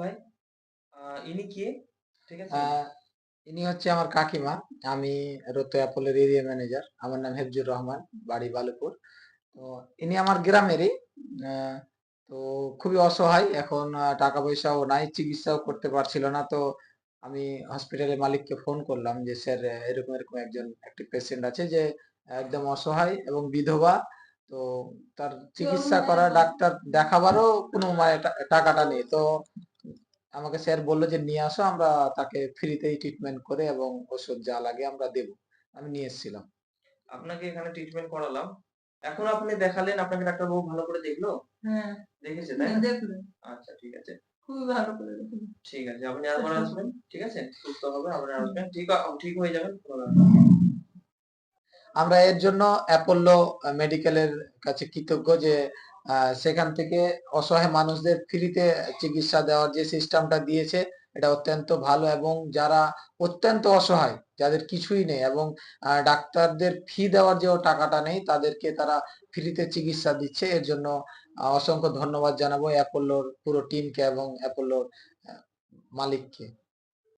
ভাই ইনি কে? ঠিক আছে? ইনি হচ্ছে আমার কাকিমা। আমি রোতো অ্যাপলের এরিয়া ম্যানেজার আমার নাম হেফজুর রহমান বাড়ি বালুপুর। তো ইনি আমার গ্রামেরই। তো খুবই অসহায়। এখন টাকা পয়সাও নাই চিকিৎসাও করতে পারছিল না। তো আমি হসপিটালের মালিককে ফোন করলাম যে স্যার এরকম এরকম একজন একটি পেশেন্ট আছে যে একদম অসহায় এবং বিধবা। তো তার চিকিৎসা করা ডাক্তার দেখাবারও কোনো মানে টাকাটা নেই। তো আমাকে স্যার বলল যে, "নিয়ে আসো আমরা তাকে ফ্রিতেই ট্রিটমেন্ট করে এবং ওষুধ যা লাগে আমরা দেব।" আমি নিয়ে এসেছিলাম। আপনাকে এখানে ট্রিটমেন্ট করালাম। এখন আপনি দেখালেন, আপনাকে ডাক্তারবাবু ভালো করে দেখল? হ্যাঁ, দেখেছে, তাই আচ্ছা ঠিক আছে। খুবই ভালো করে ঠিক আছে। আপনি আবার। আসবেন। ঠিক আছে? সুস্থ হবে আবার আসবেন। ঠিক ঠিক হয়ে যাবেন। কোনো ব্যাপার না। আমরা এর জন্য অ্যাপোলো মেডিকেলের কাছে কৃতজ্ঞ যে সেখান থেকে অসহায় মানুষদের ফ্রিতে চিকিৎসা দেওয়ার যে সিস্টেমটা দিয়েছে এটা অত্যন্ত ভালো এবং যারা অত্যন্ত অসহায়, যাদের কিছুই নেই এবং ডাক্তারদের ফি দেওয়ার যেও টাকাটা নেই তাদেরকে তারা ফ্রিতে চিকিৎসা দিচ্ছে। এর জন্য অসংখ্য ধন্যবাদ জানাব অ্যাপোলোর পুরো টিমকে এবং অ্যাপোলোর মালিককে।